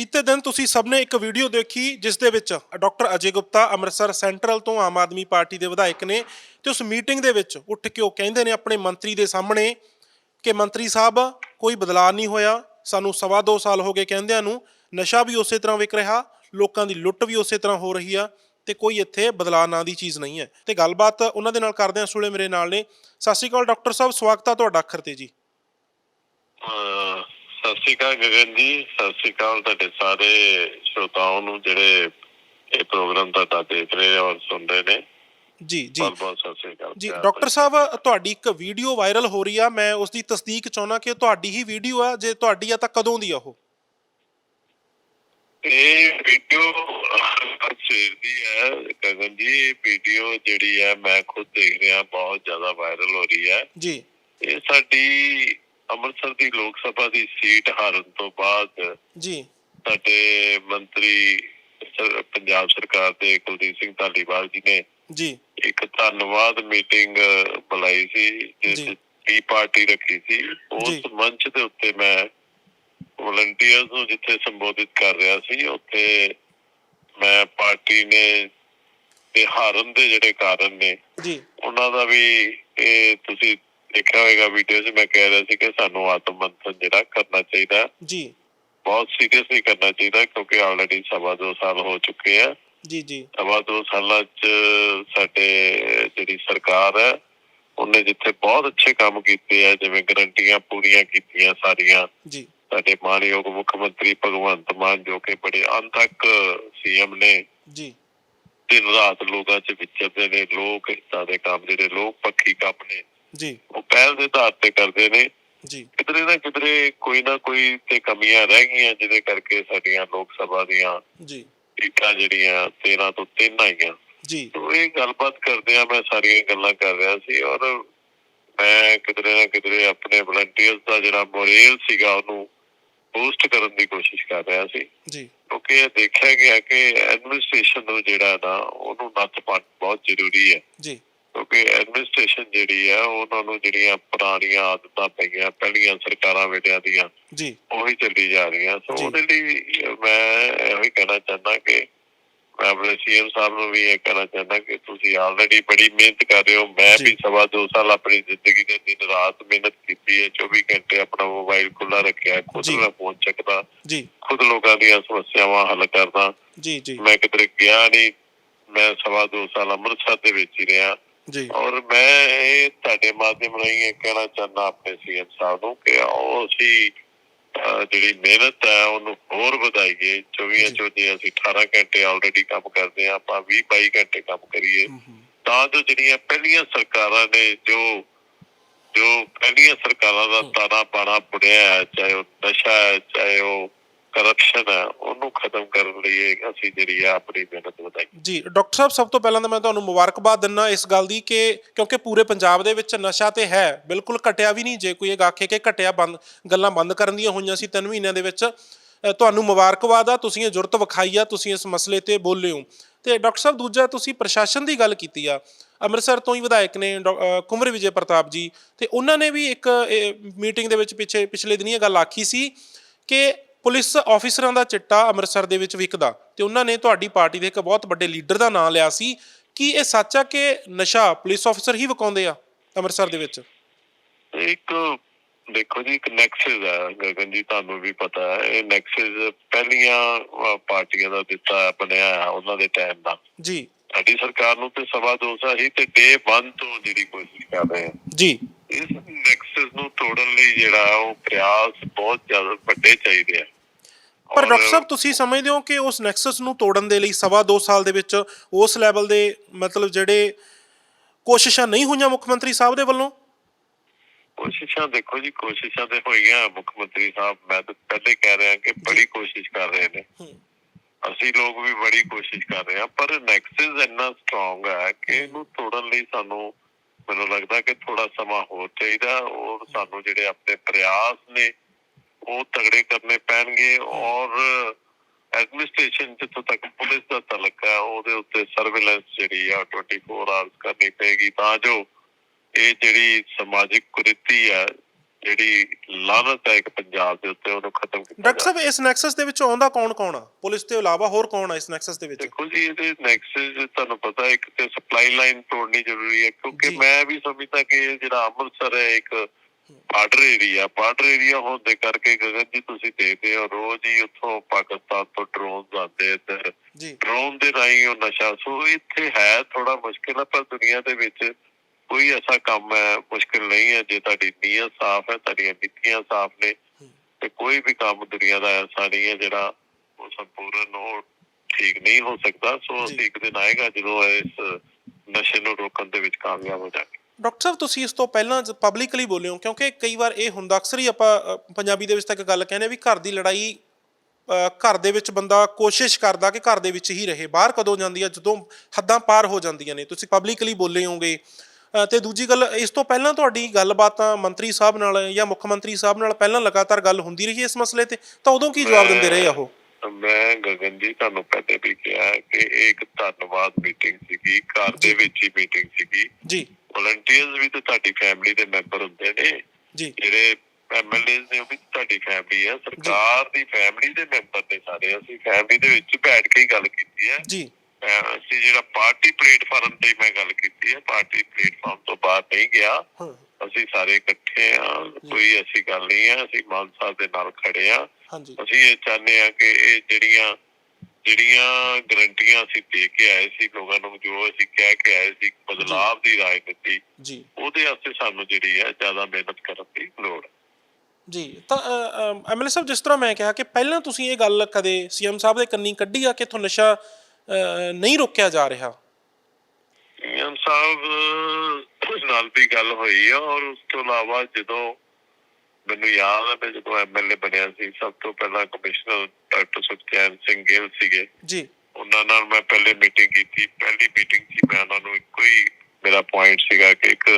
ਬੀਤੇ ਦਿਨ ਤੁਸੀਂ ਸਭ ਨੇ ਇੱਕ ਵੀਡੀਓ ਦੇਖੀ ਜਿਸ ਦੇ ਵਿੱਚ ਡਾਕਟਰ ਅਜੇ ਗੁਪਤਾ ਅੰਮ੍ਰਿਤਸਰ ਸੈਂਟਰਲ ਤੋਂ ਆਮ ਆਦਮੀ ਪਾਰਟੀ ਦੇ ਵਿਧਾਇਕ ਨੇ ਤੇ ਉਸ ਮੀਟਿੰਗ ਦੇ ਵਿੱਚ ਉੱਠ ਕੇ ਉਹ ਕਹਿੰਦੇ ਨੇ ਆਪਣੇ ਮੰਤਰੀ ਦੇ ਸਾਹਮਣੇ ਕਿ ਮੰਤਰੀ ਸਾਹਿਬ, ਕੋਈ ਬਦਲਾਅ ਨਹੀਂ ਹੋਇਆ। ਸਾਨੂੰ ਸਵਾ ਦੋ ਸਾਲ ਹੋ ਗਏ ਕਹਿੰਦਿਆਂ ਨੂੰ। ਨਸ਼ਾ ਵੀ ਉਸੇ ਤਰ੍ਹਾਂ ਵਿਕ ਰਿਹਾ, ਲੋਕਾਂ ਦੀ ਲੁੱਟ ਵੀ ਉਸੇ ਤਰ੍ਹਾਂ ਹੋ ਰਹੀ ਆ ਤੇ ਕੋਈ ਇੱਥੇ ਬਦਲਾਅ ਨਾਂ ਦੀ ਚੀਜ਼ ਨਹੀਂ ਹੈ। ਤੇ ਗੱਲਬਾਤ ਉਹਨਾਂ ਦੇ ਨਾਲ ਕਰਦੇ ਹਾਂ ਸੁਲੇ ਮੇਰੇ ਨਾਲ ਨੇ। ਸਤਿ ਸ਼੍ਰੀ ਅਕਾਲ ਡਾਕਟਰ ਸਾਹਿਬ, ਸਵਾਗਤ ਆ ਤੁਹਾਡਾ ਅੱਖਰ ਤੇ ਜੀ। ਸਤਿ ਸ਼੍ਰੀ ਅਕਾਲ ਗਗਨ ਜੀ ਸਤਿ ਸ਼੍ਰੀ ਅਕਾਲ ਤੁਹਾਡੇ ਸਾਰੇ ਸ਼ਰੋਤਾਵਾਂ ਨੂੰ ਜਿਹੜੇ ਇਹ ਪ੍ਰੋਗਰਾਮ ਤੁਹਾਡਾ ਦੇਖ ਰਹੇ ਔਰ ਸੁਣ ਰਹੇ ਨੇ। ਜੀ ਜੀ। ਬਹੁਤ ਬਹੁਤ ਸਤਿ ਸ਼੍ਰੀ ਅਕਾਲ। ਜੀ ਡਾਕਟਰ। ਸਾਹਿਬ ਤੁਹਾਡੀ ਇੱਕ ਵੀਡੀਓ ਵਾਇਰਲ ਹੋ ਰਹੀ ਆ ਮੈਂ ਉਸ ਦੀ ਤਸਦੀਕ ਚਾਹੁੰਦਾ ਕਿ ਤੁਹਾਡੀ ਹੀ ਵੀਡੀਓ ਆ ਜੇ ਤੁਹਾਡੀ ਆ ਤਾਂ ਕਦੋਂ ਦੀ ਆ ਉਹ? ਇਹ ਵੀਡੀਓ ਸਵੇਰ ਦੀ ਹੈ ਗਗਨ ਜੀ ਵੀਡੀਓ ਜਿਹੜੀ ਹੈ ਮੈਂ ਖੁਦ ਦੇਖ ਰਿਹਾ ਬਹੁਤ ਜ਼ਿਆਦਾ ਵਾਇਰਲ ਹੋ ਰਹੀ ਹੈ ਜੀ। ਇਹ ਸਾਡੀ ਅੰਮ੍ਰਿਤਸਰ ਦੀ ਲੋਕ ਸਭਾ ਦੀ ਸੀਟ ਹਾਰਨ ਤੋਂ ਬਾਅਦ ਜੀ ਸਾਡੇ ਮੰਤਰੀ ਪੰਜਾਬ ਸਰਕਾਰ ਦੇ ਕੁਲਦੀਪ ਸਿੰਘ ਧਾਲੀਵਾਲ ਜੀ ਨੇ ਜੀ ਇੱਕ ਧੰਨਵਾਦ ਮੀਟਿੰਗ ਬੁਲਾਈ ਸੀ ਜਿਸ। ਟੀ ਪਾਰਟੀ ਰੱਖੀ ਸੀ। ਉਸ ਮੰਚ ਦੇ ਉੱਤੇ ਮੈਂ ਵਲੰਟੀਅਰਸ ਨੂੰ ਜਿੱਥੇ ਸੰਬੋਧਿਤ ਕਰ ਰਿਹਾ ਸੀ ਉੱਥੇ ਮੈਂ ਪਾਰਟੀ ਨੇ ਤੇ ਹਾਰਨ ਦੇ ਜਿਹੜੇ ਕਾਰਨ ਨੇ ਜੀ ਉਹਨਾਂ ਦਾ ਵੀ ਇਹ ਤੁਸੀਂ ਦੇਖਿਆ ਹੋਵੇਗਾ ਵੀਡੀਓ 'ਚ ਮੈਂ ਕਹਿ ਰਿਹਾ ਸੀ ਕਿ ਸਾਨੂੰ ਆਤਮ ਮੰਥਨ ਜਿਹੜਾ ਕਰਨਾ ਚਾਹੀਦਾ ਜੀ। ਬਹੁਤ ਸੀਰੀਅਸਲੀ ਕਰਨਾ ਚਾਹੀਦਾ ਕਿਉਂਕਿ ਆਲਰੇਡੀ ਸਵਾ ਦੋ ਸਾਲ ਹੋ ਚੁੱਕੇ ਆ। ਜੀ ਜੀ। ਸਵਾ ਦੋ ਸਾਲਾਂ ਚ ਸਾਡੇ ਜਿਹੜੀ ਸਰਕਾਰ ਹੈ ਉਹਨੇ ਜਿੱਥੇ ਬਹੁਤ ਅੱਛੇ ਕੰਮ ਕੀਤੇ ਆ ਜਿਵੇਂ ਗਰੰਟੀਆਂ ਪੂਰੀਆਂ ਕੀਤੀਆਂ ਸਾਰੀਆਂ। ਜੀ। ਸਾਡੇ ਮਾਨਯੋਗ ਮੁੱਖ ਮੰਤਰੀ ਭਗਵੰਤ ਮਾਨ ਜੋ ਕਿ ਬੜੇ ਅੰਤਕ ਸੀਐਮ ਨੇ ਜੀ। ਦਿਨ ਰਾਤ ਲੋਕਾਂ ਚ ਵਿਚਰਦੇ ਨੇ ਲੋਕ ਹਿੱਤਾਂ ਦੇ ਕੰਮ ਜਿਹੜੇ ਲੋਕ ਪੱਖੀ ਕੰਮ ਨੇ। ਜੀ। ਉਹ ਪਹਿਲ ਦੇ ਆਧਾਰ ਤੇ ਕਰਦੇ ਨੇ। ਜੀ। ਕਿਧਰੇ ਨਾ ਕਿਧਰੇ ਕੋਈ ਨਾ ਕੋਈ ਤੇ ਕਮੀਆਂ ਰਹਿ ਗਈਆਂ ਜਿਹਦੇ ਕਰਕੇ ਸਾਡੀਆਂ ਲੋਕ ਸਭਾ ਦੀਆਂ ਜੀ। ਸੀਟਾਂ ਜਿਹੜੀਆਂ 13 ਤੋਂ 3 ਆਈਆਂ। ਜੀ। ਤੋ ਇਹ ਗੱਲਬਾਤ ਕਰਦੇ ਆ ਮੈਂ ਸਾਰੀਆਂ ਗੱਲਾਂ ਕਰ ਰਿਹਾ ਸੀ ਔਰ ਮੈਂ ਕਿਧਰੇ ਨਾ ਕਿਧਰੇ ਆਪਣੇ ਵਲੰਟੀਅਰਸ ਦਾ ਜਿਹੜਾ ਮੋਰੇਲ ਸੀਗਾ ਉਹਨੂੰ ਬੂਸਟ ਕਰਨ ਦੀ ਕੋਸ਼ਿਸ਼ ਕਰ ਰਿਹਾ ਸੀ। ਜੀ। ਕਿਉਂਕਿ ਇਹ ਦੇਖਿਆ ਗਿਆ ਕਿ ਐਡਮਿਨਿਸਟ੍ਰੇਸ਼ਨ ਨੂੰ ਜਿਹੜਾ ਨਾ ਉਹਨੂੰ ਨੱਥ ਪਾਉਣ ਬਹੁਤ ਜ਼ਰੂਰੀ ਹੈ। ਜੀ। ਕਿਉਂਕਿ ਐਡਮਿਨਿਸਟ੍ਰੇਸ਼ਨ ਜਿਹੜੀ ਹੈ ਉਹਨਾਂ ਨੂੰ ਜਿਹੜੀਆਂ ਪੁਰਾਣੀਆਂ ਆਦਤਾਂ ਪਈਆਂ ਪਹਿਲੀਆਂ ਸਰਕਾਰਾਂ ਵੇਲਿਆਂ ਦੀਆਂ ਜੀ। ਉਹੀ ਚੱਲੀ ਜਾ ਰਹੀਆਂ। ਸੋ। ਉਹਦੇ ਲਈ ਮੈਂ ਇਹੋ ਹੀ ਕਹਿਣਾ ਚਾਹੁੰਦਾ ਕਿ ਮੈਂ ਆਪਣੇ ਸੀਐਮ ਸਾਹਿਬ ਨੂੰ ਵੀ ਇਹ ਕਹਿਣਾ ਚਾਹੁੰਦਾ ਕਿ ਤੁਸੀਂ ਆਲਰੇਡੀ ਬੜੀ ਮਿਹਨਤ ਕਰ ਰਹੇ ਹੋ। ਮੈਂ। ਵੀ ਸਵਾ ਦੋ ਸਾਲ ਆਪਣੀ ਜ਼ਿੰਦਗੀ ਦੇ ਦਿਨ ਰਾਤ ਮਿਹਨਤ ਕੀਤੀ ਹੈ 24 ਘੰਟੇ ਆਪਣਾ ਮੋਬਾਈਲ ਖੁੱਲਾ ਰੱਖਿਆ ਖੁਦ। ਮੈਂ ਫੋਨ ਚੱਕਦਾ ਜੀ। ਖੁਦ ਲੋਕਾਂ ਦੀਆਂ ਸਮੱਸਿਆਵਾਂ ਹੱਲ ਕਰਦਾ। ਜੀ ਜੀ। ਮੈਂ ਕਿਧਰੇ ਗਿਆ ਨਹੀਂ। ਮੈਂ ਸਵਾ ਦੋ ਸਾਲ ਅੰਮ੍ਰਿਤਸਰ ਦੇ ਵਿੱਚ ਹੀ ਰਿਹਾ। ਜੀ। ਔਰ ਮੈਂ ਇਹ ਤੁਹਾਡੇ ਮਾਧਿਅਮ ਰਾਹੀਂ ਇਹ ਕਹਿਣਾ ਚਾਹੁੰਦਾ ਆਪਣੇ ਸੀਐਮ ਸਾਹਿਬ ਨੂੰ ਕਿ ਉਹ ਅਸੀਂ ਜਿਹੜੀ ਮਿਹਨਤ ਹੈ ਉਹਨੂੰ ਹੋਰ ਵਧਾਈਏ। 24 ਜੀ। ਚੋਂ ਜੇ ਅਸੀਂ 18 ਘੰਟੇ ਆਲਰੇਡੀ ਕੰਮ ਕਰਦੇ ਹਾਂ ਆਪਾਂ 20 22 ਘੰਟੇ ਕੰਮ ਕਰੀਏ। ਤਾਂ ਜੋ ਜਿਹੜੀਆਂ ਪਹਿਲੀਆਂ ਸਰਕਾਰਾਂ ਨੇ ਜੋ ਜੋ ਪਹਿਲੀਆਂ ਸਰਕਾਰਾਂ ਦਾ ਤਾਣਾ ਬਾਣਾ ਬੁੜਿਆ ਹੈ ਚਾਹੇ ਉਹ ਨਸ਼ਾ ਹੈ ਚਾਹੇ ਉਹ ਕਰਪਸ਼ਨ ਹੈ ਉਹਨੂੰ ਖਤਮ ਕਰਨ ਲਈ ਅਸੀਂ ਜਿਹੜੀ ਆ ਆਪਣੀ ਮਿਹਨਤ ਵਧਾਈਏ ਜੀ, ਡਾਕਟਰ ਸਾਹਿਬ, ਸਭ ਤੋਂ ਪਹਿਲਾਂ ਤਾਂ ਮੈਂ ਤੁਹਾਨੂੰ ਮੁਬਾਰਕਬਾਦ ਦਿੰਨਾ ਇਸ ਗੱਲ ਦੀ ਕਿ ਕਿਉਂਕਿ ਪੂਰੇ ਪੰਜਾਬ ਦੇ ਵਿੱਚ ਨਸ਼ਾ ਤੇ ਹੈ, ਬਿਲਕੁਲ ਘਟਿਆ ਵੀ ਨਹੀਂ, ਜੇ ਕੋਈ ਇਹ ਆਖੇ ਕਿ ਘਟਿਆ ਬੰਦ, ਗੱਲਾਂ ਬੰਦ ਕਰਨ ਦੀਆਂ ਹੋਈਆਂ ਸੀ 3 ਮਹੀਨਿਆਂ ਦੇ ਵਿੱਚ ਤੁਹਾਨੂੰ ਮੁਬਾਰਕਬਾਦ ਆ, ਤੁਸੀਂ ਇਹ ਜੁਰਤ ਵਿਖਾਈ ਆ, ਤੁਸੀਂ ਇਸ ਮਸਲੇ ਤੇ ਬੋਲੇ ਹੋ। ਤੇ ਡਾਕਟਰ ਸਾਹਿਬ, ਦੂਜਾ ਤੁਸੀਂ ਪ੍ਰਸ਼ਾਸਨ ਦੀ ਗੱਲ ਕੀਤੀ ਆ, ਅੰਮ੍ਰਿਤਸਰ ਤੋਂ ਹੀ ਵਿਧਾਇਕ ਨੇ ਡਾ- ਕੁੰਵਰ ਵਿਜੇ ਪ੍ਰਤਾਪ ਜੀ, ਤੇ ਉਹਨਾਂ ਨੇ ਵੀ ਇੱਕ ਮੀਟਿੰਗ ਦੇ ਵਿੱਚ ਪਿੱਛੇ, ਪਿਛਲੇ ਦਿਨੀ ਇਹ ਗੱਲ ਆਖੀ ਸੀ ਕਿ ਪੁਲਿਸ ਆਫੀਸਰਾਂ ਦਾ ਚਿੱਟਾ ਅੰਮ੍ਰਿਤਸਰ ਦੇ ਵਿੱਚ ਵਿਕਦਾ ਤੇ ਉਹਨਾਂ ਨੇ ਤੁਹਾਡੀ ਪਾਰਟੀ ਦੇ ਇੱਕ ਬਹੁਤ ਵੱਡੇ ਲੀਡਰ ਦਾ ਨਾਮ ਲਿਆ ਸੀ। ਕਿ ਇਹ ਸੱਚ ਆ ਕਿ ਨਸ਼ਾ ਪੁਲਿਸ ਆਫੀਸਰ ਹੀ ਵਿਕਾਉਂਦੇ ਆ ਅੰਮ੍ਰਿਤਸਰ ਦੇ ਵਿੱਚ? ਇੱਕ ਦੇਖੋ ਜੀ ਇੱਕ ਨੈਕਸਸ ਹੈ ਗਗਨ ਜੀ ਤੁਹਾਨੂੰ ਵੀ ਪਤਾ ਹੈ। ਇਹ ਨੈਕਸਸ ਪਹਿਲੀਆਂ ਪਾਰਟੀਆਂ ਦਾ ਦਿੱਤਾ ਬਣਿਆ ਉਹਨਾਂ ਦੇ ਟਾਈਮ ਦਾ। ਜੀ। ਸਾਡੀ ਸਰਕਾਰ ਨੂੰ ਤੇ ਸਵਾ ਦੋ ਸਾਲ ਹੀ ਤੇ ਡੇ 1 ਤੋਂ ਜਿਹੜੀ ਕੋਸ਼ਿਸ਼ ਕਰ ਰਹੇ ਹਾਂ ਜੀ। ਇਸ ਨੈਕਸਸ ਨੂੰ ਤੋੜਨ ਲਈ ਜਿਹੜਾ ਉਹ ਪ੍ਰਯਾਸ ਬਹੁਤ ਜ਼ਿਆਦਾ ਵੱਡੇ ਚਾਹੀਦੇ ਆ। ਪਰ ਡਾਕਟਰ ਸਾਹਿਬ ਤੁਸੀਂ ਸਮਝਦੇ ਹੋ ਕਿ ਉਸ ਨੈਕਸਸ ਨੂੰ ਤੋੜਨ ਦੇ ਲਈ ਸਵਾ ਦੋ ਸਾਲ ਦੇ ਵਿੱਚ ਉਸ ਲੈਵਲ ਦੇ ਮਤਲਬ ਜਿਹੜੇ ਕੋਸ਼ਿਸ਼ਾਂ ਨਹੀਂ ਹੋਈਆਂ ਮੁੱਖ ਮੰਤਰੀ ਸਾਹਿਬ ਦੇ ਵੱਲੋਂ? ਕੋਸ਼ਿਸ਼ਾਂ ਦੇਖੋ ਜੀ ਕੋਸ਼ਿਸ਼ਾਂ ਤੇ ਹੋਈਆਂ ਮੁੱਖ ਮੰਤਰੀ ਸਾਹਿਬ। ਮੈਂ ਤਾਂ ਪਹਿਲੇ ਕਹਿ ਰਿਹਾ ਕਿ ਬੜੀ ਕੋਸ਼ਿਸ਼ ਕਰ ਰਹੇ ਨੇ। ਅਸੀਂ ਲੋਕ ਵੀ ਬੜੀ ਕੋਸ਼ਿਸ਼ ਕਰ ਰਹੇ ਹਾਂ ਪਰ ਨੈਕਸਸ ਇੰਨਾ ਸਟਰੋਂਗ ਹੈ ਕਿ ਇਹਨੂੰ ਤੋੜਨ ਲਈ ਸਾਨੂੰ ਮੈਨੂੰ ਲੱਗਦਾ ਕਿ ਥੋੜਾ ਸਮਾਂ ਹੋਰ ਚਾਹੀਦਾ। ਔਰ ਸਾਨੂੰ ਜਿਹੜੇ ਆਪਣੇ ਪ੍ਰਯਾਸ ਨੇ, ਉਹ ਤਗੜੇ ਕਰਨੇ ਪੈਣਗੇ। ਔਰ ਐਡਮਿਨਿਸਟ੍ਰੇਸ਼ਨ ਜਿੱਥੋਂ ਤੱਕ ਪੁਲਿਸ ਦਾ ਤਲਕ ਹੈ, ਉਹਦੇ ਉੱਤੇ ਸਰਵੇਲੈਂਸ ਜਿਹੜੀ ਆ 24 ਆਵਰਸ ਕਰਨੀ ਪਏਗੀ। ਤਾਂ ਜੋ ਇਹ ਜਿਹੜੀ ਸਮਾਜਿਕ ਕੁਰੀਤੀ ਆ ਜਿਹੜੀ ਲਾਨਤ ਹੈ ਇੱਕ ਪੰਜਾਬ ਦੇ ਉੱਤੇ ਉਹਨੂੰ ਖਤਮ ਕੀਤਾ ਡਾਕਟਰ ਸਾਹਿਬ ਇਸ ਨੈਕਸਸ ਦੇ ਵਿੱਚ ਆਉਂਦਾ ਕੌਣ ਕੌਣ ਆ? ਪੁਲਿਸ ਤੋਂ ਇਲਾਵਾ ਹੋਰ ਕੌਣ ਆ ਇਸ ਨੈਕਸਸ ਦੇ ਵਿੱਚ? ਦੇਖੋ ਜੀ ਇਹਦੇ ਨੈਕਸਸ ਤੁਹਾਨੂੰ ਪਤਾ ਇੱਕ ਤੇ ਸਪਲਾਈ ਲਾਈਨ ਤੋੜਨੀ ਜ਼ਰੂਰੀ ਹੈ ਕਿਉਂਕਿ। ਮੈਂ ਵੀ ਸਮਝਦਾ ਕਿ ਜਿਹੜਾ ਅੰਮ੍ਰਿਤਸਰ ਹੈ ਇੱਕ ਬਾਰਡਰ ਏਰੀਆ ਬਾਰਡਰ ਏਰੀਆ ਹੋਣ ਦੇ ਕਰਕੇ ਗਗਨ ਜੀ ਤੁਸੀਂ ਦੇਖਦੇ ਹੋ ਰੋਜ਼ ਹੀ ਉੱਥੋਂ ਪਾਕਿਸਤਾਨ ਤੋਂ ਡਰੋਨ ਆਉਂਦੇ ਇੱਧਰ। ਜੀ। ਡਰੋਨ ਦੇ ਰਾਹੀਂ ਉਹ ਨਸ਼ਾ ਸੋ ਇੱਥੇ ਹੈ ਥੋੜਾ ਮੁਸ਼ਕਿਲ ਹੈ ਪਰ ਦੁਨੀਆ ਦੇ ਵਿੱਚ ਕੋਈ ਐਸਾ ਕੰਮ ਹੈ ਮੁਸ਼ਕਿਲ ਨਹੀਂ ਹੈ ਜੇ ਤੁਹਾਡੀ ਨੀਅਤ ਸਾਫ਼ ਹੈ ਤੁਹਾਡੀਆਂ ਨੀਤੀਆਂ ਸਾਫ਼ ਨੇ ਤੇ ਕੋਈ ਵੀ ਕੰਮ ਦੁਨੀਆ ਦਾ ਐਸਾ ਨਹੀਂ ਹੈ ਜਿਹੜਾ ਉਹ ਸੰਪੂਰਨ ਉਹ ਠੀਕ ਨਹੀਂ ਹੋ ਸਕਦਾ। ਸੋ। ਅਸੀਂ ਇੱਕ ਦਿਨ ਆਏਗਾ ਜਦੋਂ ਇਸ ਨਸ਼ੇ ਨੂੰ ਰੋਕਣ ਦੇ ਵਿੱਚ ਕਾਮਯਾਬ ਹੋ ਜਾਵਾਂਗੇ। ਡਾਕਟਰ ਸਾਹਿਬ ਤੁਸੀਂ ਇਸ ਤੋਂ ਪਹਿਲਾਂ ਪਬਲਿਕਲੀ ਬੋਲੇ ਹੋ ਕਿਉਂਕਿ ਕਈ ਵਾਰ ਇਹ ਹੁੰਦਾ ਅਕਸਰ ਹੀ ਆਪਾਂ ਪੰਜਾਬੀ ਦੇ ਵਿੱਚ ਤਾਂ ਇੱਕ ਗੱਲ ਕਹਿੰਦੇ ਵੀ ਘਰ ਦੀ ਲੜਾਈ ਘਰ ਦੇ ਵਿੱਚ ਬੰਦਾ ਕੋਸ਼ਿਸ਼ ਕਰਦਾ ਕਿ ਘਰ ਦੇ ਵਿੱਚ ਹੀ ਰਹੇ ਬਾਹਰ ਕਦੋਂ ਜਾਂਦੀ ਆ ਜਦੋਂ ਹੱਦਾਂ ਪਾਰ ਹੋ ਜਾਂਦੀਆਂ ਨੇ। ਤੁਸੀਂ ਪਬਲਿਕਲੀ ਬੋਲੇ ਹੋਗੇ ਤੇ ਦੂਜੀ ਗੱਲ ਇਸ ਤੋਂ ਪਹਿਲਾਂ ਤੁਹਾਡੀ ਗੱਲਬਾਤ ਮੰਤਰੀ ਸਾਹਿਬ ਨਾਲ ਜਾਂ ਮੁੱਖ ਮੰਤਰੀ ਸਾਹਿਬ ਨਾਲ ਪਹਿਲਾਂ ਲਗਾਤਾਰ ਗੱਲ ਹੁੰਦੀ ਰਹੀ ਇਸ ਮਸਲੇ ਤੇ ਤਾਂ ਉਦੋਂ ਕੀ ਜਵਾਬ ਦਿੰਦੇ ਰਹੇ ਆ ਉਹ? ਮੈਂ ਗਗਨ ਜੀ ਤੁਹਾਨੂੰ ਪਹਿਲੇ ਵੀ ਕਿਹਾ ਕਿ ਇਹ ਇੱਕ ਧੰਨਵਾਦ ਮੀਟਿੰਗ ਸੀਗੀ ਘਰ ਦੇ ਵਿੱਚ ਹੀ ਮੀਟਿੰਗ ਸੀਗੀ। ਜੀ। ਵਲੰਟੀਅਰਸ ਵੀ ਤਾਂ ਤੁਹਾਡੀ ਫੈਮਿਲੀ ਦੇ ਮੈਂਬਰ ਹੁੰਦੇ ਨੇ। ਜੀ। ਜਿਹੜੇ ਐਮਐਲਏਸ ਨੇ ਉਹ ਵੀ ਤੁਹਾਡੀ ਫੈਮਿਲੀ ਹੈ। ਸਰਕਾਰ ਦੀ ਫੈਮਿਲੀ ਦੇ ਮੈਂਬਰ ਨੇ ਸਾਰੇ। ਅਸੀਂ ਫੈਮਿਲੀ ਦੇ ਵਿੱਚ ਬੈਠ ਕੇ ਹੀ ਗੱਲ ਕੀਤੀ ਹੈ। ਜੀ। ਅਸੀਂ ਜਿਹੜਾ ਪਾਰਟੀ ਪਲੇਟਫਾਰਮ ਤੇ ਮੈਂ ਗੱਲ ਕੀਤੀ ਹੈ ਪਾਰਟੀ ਪਲੇਟਫਾਰਮ ਤੋਂ ਬਾਹਰ ਨਹੀਂ ਗਿਆ। ਅਸੀਂ ਸਾਰੇ ਇਕੱਠੇ ਆ ਕੋਈ ਐਸੀ ਗੱਲ ਨਹੀਂ ਹੈ ਅਸੀਂ ਮਾਨ ਸਾਹਿਬ ਦੇ ਨਾਲ ਖੜੇ ਆ ਅਸੀਂ ਇਹ ਚਾਹੁੰਦੇ ਆ ਕਿ ਇਹ ਜਿਹੜੀਆਂ ਜਿਹੜੀਆਂ ਗਰੰਟੀਆਂ ਅਸੀਂ ਦੇ ਕੇ ਆਏ ਸੀ ਲੋਕਾਂ ਨੂੰ ਜੋ ਅਸੀਂ ਕਹਿ ਕੇ ਆਏ ਸੀ ਬਦਲਾਵ ਦੀ ਰਾਜਨੀਤੀ ਜੀ। ਉਹਦੇ ਵਾਸਤੇ ਸਾਨੂੰ ਜਿਹੜੀ ਹੈ ਜ਼ਿਆਦਾ ਮਿਹਨਤ ਕਰਨ ਦੀ ਲੋੜ ਹੈ। ਜੀ ਤਾਂ ਐਮਐਲਏ ਸਾਹਿਬ ਜਿਸ ਤਰ੍ਹਾਂ ਮੈਂ ਕਿਹਾ ਕਿ ਪਹਿਲਾਂ ਤੁਸੀਂ ਇਹ ਗੱਲ ਕਦੇ ਸੀਐਮ ਸਾਹਿਬ ਦੇ ਕੰਨੀ ਕੱਢੀ ਆ ਕਿ ਇੱਥੋਂ ਨਸ਼ਾ ਨਹੀਂ ਰੋਕਿਆ ਜਾ ਰਿਹਾ। ਸੀਐਮ ਸਾਹਿਬ ਨਾਲ ਵੀ ਗੱਲ ਹੋਈ ਆ ਔਰ ਉਸ ਤੋਂ ਇਲਾਵਾ ਜਦੋਂ ਮੈਨੂੰ ਯਾਦ ਹੈ ਮੈਂ ਜਦੋਂ ਐਮਐਲਏ ਬਣਿਆ ਸੀ ਸਭ ਤੋਂ ਪਹਿਲਾਂ ਕਮਿਸ਼ਨਰ ਡਾਕਟਰ ਸੁਖਚੈਨ ਸਿੰਘ ਗਿੱਲ ਸੀਗੇ। ਜੀ। ਉਹਨਾਂ ਨਾਲ ਮੈਂ ਪਹਿਲੇ ਮੀਟਿੰਗ ਕੀਤੀ। ਪਹਿਲੀ ਮੀਟਿੰਗ 'ਚ ਮੈਂ ਉਹਨਾਂ ਨੂੰ ਇੱਕੋ ਹੀ ਮੇਰਾ ਪੁਆਇੰਟ ਸੀਗਾ ਕਿ ਇੱਕ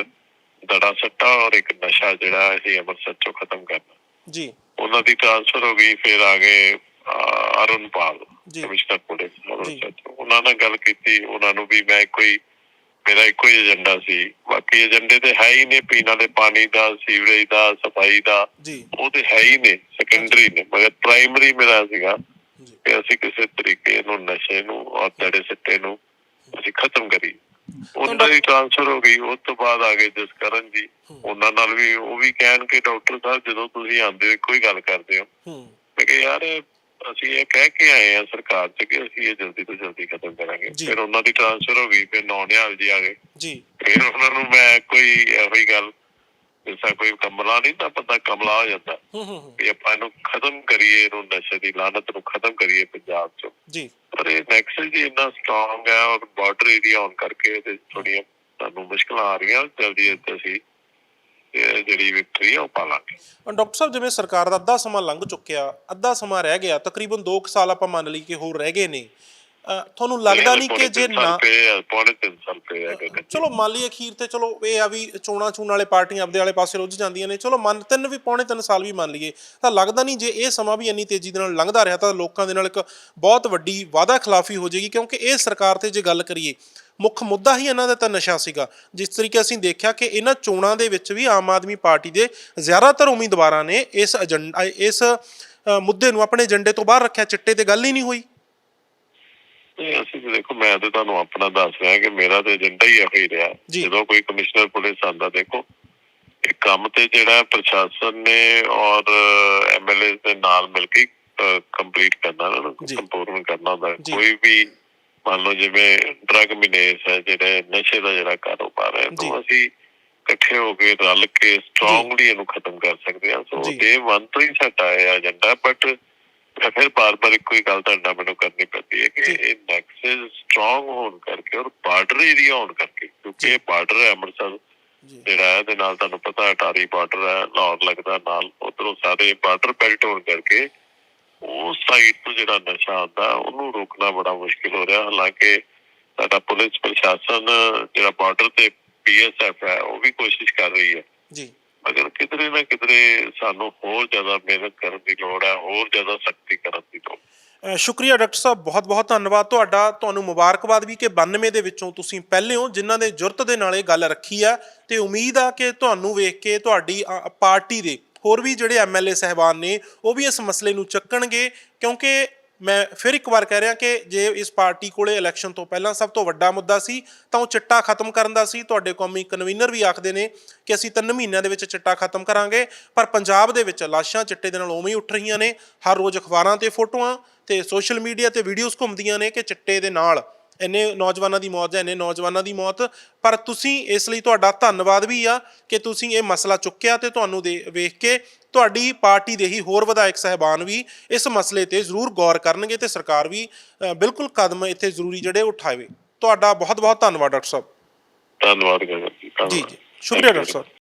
ਦੜਾ ਸੱਟਾ ਔਰ ਇੱਕ ਨਸ਼ਾ ਜਿਹੜਾ ਅਸੀਂ ਅੰਮ੍ਰਿਤਸਰ ਚੋਂ ਖਤਮ ਕਰਨਾ। ਜੀ। ਉਹਨਾਂ ਦੀ ਟ੍ਰਾਂਸਫਰ ਹੋ ਗਈ ਫਿਰ ਆ ਗਏ ਅਹ, ਅਰੁਣ ਪਾਲ। ਜੀ। ਕਮਿਸ਼ਨਰ ਤੋਂ ਉਹਨਾਂ ਨਾਲ ਗੱਲ ਕੀਤੀ ਉਹਨਾਂ ਨੂੰ ਵੀ ਮੈਂ ਹੀ ਮੇਰਾ ਇੱਕੋ ਹੀ ਏਜੰਡਾ ਸੀ। ਬਾਕੀ ਏਜੰਡੇ ਤੇ ਹੈ ਹੀ ਨੇ ਪੀਣ ਵਾਲੇ ਪਾਣੀ ਦਾ ਸੀਵਰੇਜ ਦਾ ਸਫ਼ਾਈ ਦਾ। ਉਹ ਤੇ ਹੈ ਹੀ ਨੇ ਸੈਕੰਡਰੀ ਨੇ ਮਗਰ ਪ੍ਰਾਇਮਰੀ ਮੇਰਾ ਸੀਗਾ। ਕਿ ਅਸੀਂ ਕਿਸੇ ਤਰੀਕੇ ਨੂੰ ਨਸ਼ੇ ਨੂੰ ਔਰ ਤੜੇ ਸਿੱਟੇ ਨੂੰ ਅਸੀਂ ਖਤਮ ਕਰੀ। ਉਹਨਾਂ ਦੀ ਟ੍ਰਾਂਸਫਰ ਹੋ ਗਈ। ਉਸ ਤੋਂ ਬਾਅਦ ਆ ਗਏ ਜਸਕਰਨ ਜੀ। ਉਹਨਾਂ ਨਾਲ ਵੀ ਉਹ ਵੀ ਕਹਿਣ ਕਿ ਡਾਕਟਰ ਸਾਹਿਬ ਜਦੋਂ ਤੁਸੀਂ ਆਉਂਦੇ ਹੋ ਹੀ ਗੱਲ ਕਰਦੇ ਹੋ। ਹੂੰ। ਮੈਂ ਕਿਹਾ ਯਾਰ ਅਸੀਂ ਇਹ ਕਹਿ ਕੇ ਆਏ ਆ ਸਰਕਾਰ ਚ ਕਿ ਅਸੀਂ ਇਹ ਜਲਦੀ ਤੋਂ ਜਲਦੀ ਖਤਮ ਕਰਾਂਗੇ। ਫਿਰ ਉਹਨਾਂ ਦੀ ਟ੍ਰਾਂਸਫਰ ਹੋ ਗਈ ਫਿਰ ਨੌਨਿਆਲ ਜੀ ਆ ਗਏ। ਜੀ। ਫਿਰ ਉਹਨਾਂ ਨੂੰ ਮੈਂ ਕੋਈ ਇਹੋ ਹੀ ਗੱਲ ਜਿਸਾ ਕੋਈ ਕਮਲਾ ਨਹੀਂ ਤਾਂ ਪਤਾ ਕਮਲਾ ਹੋ ਜਾਂਦਾ। ਹੂੰ ਹੂੰ ਹੂੰ, ਵੀ ਆਪਾਂ ਇਹਨੂੰ ਖਤਮ ਕਰੀਏ ਇਹਨੂੰ ਨਸ਼ੇ ਦੀ ਲਾਨਤ ਨੂੰ ਖਤਮ ਕਰੀਏ ਪੰਜਾਬ ਚੋਂ। ਜੀ। ਪਰ ਇਹ ਨੈਕਸਸ ਜੀ ਇੰਨਾ ਸਟਰੋਂਗ ਹੈ ਔਰ ਬਾਰਡਰ ਏਰੀਆ ਹੋਣ ਕਰਕੇ 'ਚ ਥੋੜੀਆਂ ਸਾਨੂੰ ਮੁਸ਼ਕਲਾਂ ਆ ਰਹੀਆਂ ਜਲਦੀ ਤੇ ਅਸੀਂ ਜਿਹੜੀ ਵਿਕਟਰੀ ਆ ਉਹ ਪਾਲਾਂਗੇ। ਹੁਣ ਡਾਕਟਰ ਸਾਹਿਬ ਜਿਵੇਂ ਸਰਕਾਰ ਦਾ ਅੱਧਾ ਸਮਾਂ ਲੰਘ ਚੁੱਕਿਆ ਅੱਧਾ ਸਮਾਂ ਰਹਿ ਗਿਆ ਤਕਰੀਬਨ 2 ਸਾਲ ਆਪਾਂ ਮੰਨ ਲਈ ਕਿ ਹੋਰ ਰਹਿ ਗਏ ਨੇ। ਤੁਹਾਨੂੰ ਲੱਗਦਾ ਨਹੀਂ ਕਿ ਜੇ ਨਾ। ਚਲੋ ਮੰਨ ਲਈ ਅਖੀਰ ਤੇ ਚਲੋ ਇਹ ਆ ਵੀ ਚੋਣਾ ਚੂਣ ਵਾਲੇ ਪਾਰਟੀਆਂ ਆਪਦੇ ਵਾਲੇ ਪਾਸੇ ਰੁੱਝ ਜਾਂਦੀਆਂ ਨੇ। ਚਲੋ ਮੰਨ ਤਿੰਨ ਵੀ ਪੌਣੇ ਤਿੰਨ ਸਾਲ ਵੀ ਮੰਨ ਲਈਏ ਤਾਂ ਲੱਗਦਾ ਨਹੀਂ ਜੇ ਇਹ ਸਮਾਂ ਵੀ ਇੰਨੀ ਤੇਜ਼ੀ ਦੇ ਨਾਲ ਲੰਘਦਾ ਰਿਹਾ ਤਾਂ ਲੋਕਾਂ ਦੇ ਨਾਲ ਇੱਕ ਬਹੁਤ ਵੱਡੀ ਵਾਅਦਾ ਖਿਲਾਫੀ ਹੋ ਜਾਏਗੀ ਕਿਉਂਕਿ ਇਹ ਸਰਕਾਰ ਤੇ ਜੇ ਗੱਲ ਕਰੀਏ ਮੁੱਖ ਮੁੱਦਾ ਹੀ ਇਹਨਾਂ ਦਾ ਤਾਂ ਨਸ਼ਾ ਸੀਗਾ ਜਿਸ ਤਰੀਕੇ ਅਸੀਂ ਦੇਖਿਆ ਕਿ ਇਹਨਾਂ ਚੋਣਾਂ ਦੇ ਵਿੱਚ ਵੀ ਆਮ ਆਦਮੀ ਪਾਰਟੀ ਦੇ ਜ਼ਿਆਦਾਤਰ ਉਮੀਦਵਾਰਾਂ ਨੇ ਇਸ ਏਜੰਡਾ ਇਸ ਮੁੱਦੇ ਨੂੰ ਆਪਣੇ ਏਜੰਡੇ ਤੋਂ ਬਾਹਰ ਰੱਖਿਆ ਚਿੱਟੇ ਤੇ ਗੱਲ ਹੀ ਨਹੀਂ ਹੋਈ ਨਹੀਂ ਅਸੀਂ ਦੇਖੋ ਮੈਂ ਤਾਂ ਤੁਹਾਨੂੰ ਆਪਣਾ ਦੱਸ ਰਿਹਾ ਕਿ ਮੇਰਾ ਤੇ ਏਜੰਡਾ ਹੀ ਇਹੋ ਹੀ ਰਿਹਾ। ਜਦੋਂ ਕੋਈ ਕਮਿਸ਼ਨਰ ਪੁਲਿਸ ਆਂਦਾ ਦੇਖੋ ਇਹ ਕੰਮ ਤੇ ਜਿਹੜਾ ਪ੍ਰਸ਼ਾਸਨ ਨੇ ਔਰ ਐਮਐਲਏ ਦੇ ਨਾਲ ਮਿਲ ਕੇ ਕੰਪਲੀਟ ਕਰਨਾ ਨਾ। ਸੰਪੂਰਨ ਕਰਨਾ ਹੁੰਦਾ। ਕੋਈ ਵੀ ਮੰਨ ਲਓ ਜਿਵੇਂ ਡਰਗ ਮਿਨੇਸ ਹੈ ਜਿਹੜੇ ਨਸ਼ੇ ਦਾ ਜਿਹੜਾ ਕਾਰੋਬਾਰ ਹੈ। ਤੋਂ ਅਸੀਂ ਇਕੱਠੇ ਹੋ ਕੇ ਰਲ ਕੇ ਸਟਰੋਂਗਲੀ ਇਹਨੂੰ ਖਤਮ ਕਰ ਸਕਦੇ ਹਾਂ ਸੋ। ਡੇ ਵਨ ਤੋਂ ਹੀ ਸਾਡਾ ਇਹ ਏਜੰਡਾ ਬਟ ਫਿਰ ਬਾਰ-ਬਾਰ ਇੱਕੋ ਹੀ ਗੱਲ ਤੁਹਾਡਾ ਮੈਨੂੰ ਕਰਨੀ ਪੈਂਦੀ ਹੈ ਕਿ। ਇਹ ਨੈਕਸਸ ਸਟਰੋਂਗ ਹੋਣ ਕਰਕੇ ਔਰ ਬਾਰਡਰ ਏਰੀਆ ਹੋਣ ਕਰਕੇ ਕਿਉਂਕਿ ਇਹ ਬਾਰਡਰ ਹੈ ਅੰਮ੍ਰਿਤਸਰ ਜਿਹੜਾ ਹੈ ਨਾਲ ਤੁਹਾਨੂੰ ਪਤਾ ਅਟਾਰੀ ਬਾਰਡਰ ਹੈ ਲਾਹੌਰ ਲੱਗਦਾ ਨਾਲ ਉਧਰੋਂ ਸਾਰੇ ਬਾਰਡਰ ਬੈਲਟ ਹੋਣ ਕਰਕੇ ਸਾਈਡ ਤੋਂ ਜਿਹੜਾ ਨਸ਼ਾ ਆਉਂਦਾ ਉਹਨੂੰ ਰੋਕਣਾ ਬੜਾ ਮੁਸ਼ਕਿਲ ਹੋ ਰਿਹਾ। ਹਾਲਾਂਕਿ ਸਾਡਾ ਪੁਲਿਸ ਪ੍ਰਸ਼ਾਸਨ ਜਿਹੜਾ ਬਾਰਡਰ ਤੇ ਪੀਐਸਐਫ ਹੈ ਉਹ ਵੀ ਕੋਸ਼ਿਸ਼ ਕਰ ਰਹੀ ਹੈ। ਜੀ। ਮਗਰ ਕਿਧਰੇ ਨਾ ਕਿਧਰੇ ਸਾਨੂੰ ਹੋਰ ਜ਼ਿਆਦਾ ਮਿਹਨਤ ਕਰਨ ਦੀ ਲੋੜ ਹੈ ਹੋਰ ਜ਼ਿਆਦਾ ਸਖਤੀ ਕਰਨ ਦੀ ਲੋੜ ਸ਼ੁਕਰੀਆ ਡਾਕਟਰ ਸਾਹਿਬ ਬਹੁਤ ਬਹੁਤ ਧੰਨਵਾਦ। ਤੁਹਾਡਾ ਤੁਹਾਨੂੰ ਮੁਬਾਰਕਬਾਦ ਵੀ ਕਿ 92 ਦੇ ਵਿੱਚੋਂ ਤੁਸੀਂ ਪਹਿਲੇ ਹੋ ਜਿਨ੍ਹਾਂ ਨੇ ਜੁਰਤ ਦੇ ਨਾਲ ਇਹ ਗੱਲ ਰੱਖੀ ਆ ਤੇ ਉਮੀਦ ਆ ਕਿ ਤੁਹਾਨੂੰ ਵੇਖ ਕੇ ਤੁਹਾਡੀ ਪਾਰਟੀ ਦੇ ਹੋਰ ਵੀ ਜਿਹੜੇ ਐਮਐਲਏ ਸਹਿਬਾਨ ਨੇ, ਉਹ ਵੀ ਇਸ ਮਸਲੇ ਨੂੰ ਚੱਕਣਗੇ, ਕਿਉਂਕਿ ਮੈਂ ਫਿਰ ਇੱਕ ਵਾਰ ਕਹਿ ਰਿਹਾ ਕਿ ਜੇ ਇਸ ਪਾਰਟੀ ਕੋਲੇ ਇਲੈਕਸ਼ਨ ਤੋਂ ਪਹਿਲਾਂ ਸਭ ਤੋਂ ਵੱਡਾ ਮੁੱਦਾ ਸੀ, ਤਾਂ ਉਹ ਚਿੱਟਾ ਖਤਮ ਕਰਨ ਦਾ ਸੀ। ਤੁਹਾਡੇ ਕੌਮੀ ਕਨਵੀਨਰ ਵੀ ਆਖਦੇ ਨੇ ਕਿ ਅਸੀਂ 3 ਮਹੀਨਿਆਂ ਦੇ ਵਿੱਚ ਚਿੱਟਾ ਖਤਮ ਕਰਾਂਗੇ, ਪਰ ਪੰਜਾਬ ਦੇ ਵਿੱਚ ਲਾਸ਼ਾਂ ਚਿੱਟੇ ਦੇ ਨਾਲ ਉਵੇਂ ਹੀ ਉੱਠ ਰਹੀਆਂ ਨੇ, ਹਰ ਰੋਜ਼ ਅਖਬਾਰਾਂ ਤੇ ਫੋਟੋਆਂ ਤੇ ਸੋਸ਼ਲ ਮੀਡੀਆ ਤੇ ਵੀਡੀਓਜ਼ ਘੁੰਮਦੀਆਂ ਨੇ ਕਿ ਚਿੱਟੇ ਦੇ ਨਾਲ ਇੰਨੇ ਨੌਜਵਾਨਾਂ ਦੀ ਮੌਤ ਜਾਂ ਇੰਨੇ ਨੌਜਵਾਨਾਂ ਦੀ ਮੌਤ ਪਰ ਤੁਸੀਂ ਇਸ ਲਈ ਤੁਹਾਡਾ ਧੰਨਵਾਦ ਵੀ ਆ ਕਿ ਤੁਸੀਂ ਇਹ ਮਸਲਾ ਚੁੱਕਿਆ ਤੇ ਤੁਹਾਨੂੰ ਦੇ ਵੇਖ ਕੇ ਤੁਹਾਡੀ ਪਾਰਟੀ ਦੇ ਹੀ ਹੋਰ ਵਿਧਾਇਕ ਸਹਿਬਾਨ ਵੀ ਇਸ ਮਸਲੇ ਤੇ ਜ਼ਰੂਰ ਗੌਰ ਕਰਨਗੇ ਤੇ ਸਰਕਾਰ ਵੀ ਬਿਲਕੁਲ ਕਦਮ ਇੱਥੇ ਜ਼ਰੂਰੀ ਜਿਹੜੇ ਉਠਾਵੇ। ਤੁਹਾਡਾ ਬਹੁਤ ਬਹੁਤ ਧੰਨਵਾਦ ਡਾਕਟਰ ਸਾਹਿਬ। ਧੰਨਵਾਦ। ਜੀ ਜੀ। ਸ਼ੁਕਰੀਆ ਡਾਕਟਰ ਸਾਹਿਬ।